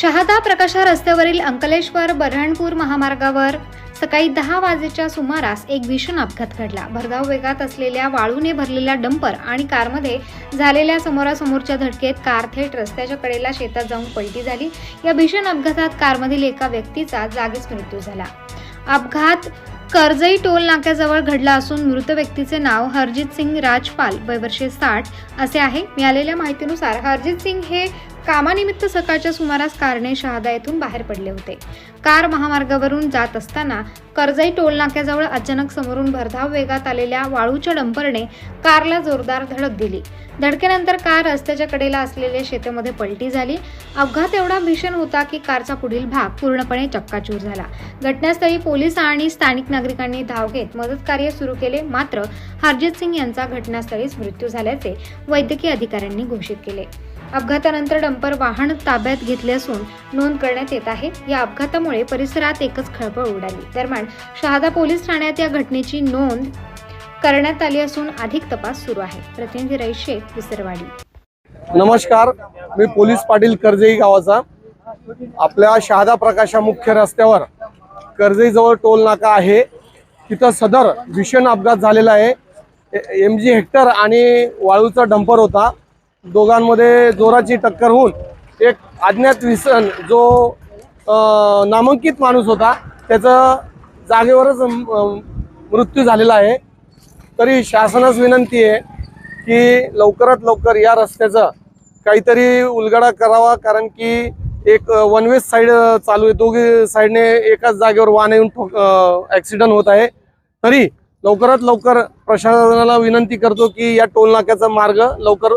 शहादा प्रकाशा रस्त्यावरील अंकलेश्वर बऱ्हाणपूर महामार्गावर सकाळी दहा वाजेच्या सुमारास एक भीषण अपघात घडला. भरधाव वेगात असलेल्या वाळूने भरलेल्या डंपर आणि कारमध्ये झालेल्या समोरासमोरच्या धडकेत कार थेट रस्त्याच्या कडेला शेतात जाऊन पलटी झाली. या भीषण अपघातात कारमधील एका व्यक्तीचा जागीच मृत्यू झाला. अपघात कर्जई टोल नाक्याजवळ घडला असून मृत व्यक्तीचे नाव हरजित सिंग राजपाल वयवर्षे साठ असे आहे. मिळालेल्या माहितीनुसार हरजित सिंग हे कामानिमित्त सकाळच्या सुमारास कारने शहादा येथून बाहेर पडले होते. कार महामार्गावरून जात असताना कर्जई टोल नाक्याजवळ अचानक समोरून भरधाव वेगात आलेल्या वाळूच्या डंपरने कारला जोरदार धडक दिली. धडकेनंतर कार रस्त्याच्या कडेला असलेल्या शेतामध्ये पलटी झाली. अपघात एवढा भीषण होता की कारचा पुढील भाग पूर्णपणे चक्काचूर झाला. घटनास्थळी पोलीस आणि स्थानिक नागरिकांनी धाव घेत मदत कार्य सुरू केले. मात्र हरजित सिंग यांचा घटनास्थळीच मृत्यू झाल्याचे वैद्यकीय अधिकाऱ्यांनी घोषित केले. अपघातानंतर डंपर वाहन ताब्यात घेतले असून नोंद करण्यात येत आहे. या अपघातामुळे परिसरात एकच खळबळ उडाली. दरम्यान शहादा पोलीस ठाण्यात या घटनेची नोंद करण्यात आली असून अधिक तपास सुरू आहे. प्रतिनिधी रईस विसरवाडी. नमस्कार. मी पोलीस पाटील कर्जई गावाचा. आपल्या शहादा प्रकाशा मुख्य रस्त्यावर कर्जईजवळ टोल नाका आहे. तिथं सदर भीषण अपघात झालेला आहे. एम जी हेक्टर आणि वाळूचा डंपर होता. दोघांमध्ये जोराची टक्कर होऊन एक अज्ञात विसन जो नामांकित माणूस होता त्याचं जागेवरच मृत्यू झालेला आहे. तरी शासनास विनंती आहे की लवकरात लवकर या रस्त्याचा काहीतरी उलगडा करावा कारण की एक वन वे साईड चालू आहे. दोघी साईडने एकाच जागेवर वाहन येऊन ठोक ॲक्सिडंट होत आहे. तरी लवकरात लवकर प्रशासनाला विनंती करतो की या टोल नाक्याचा मार्ग लवकर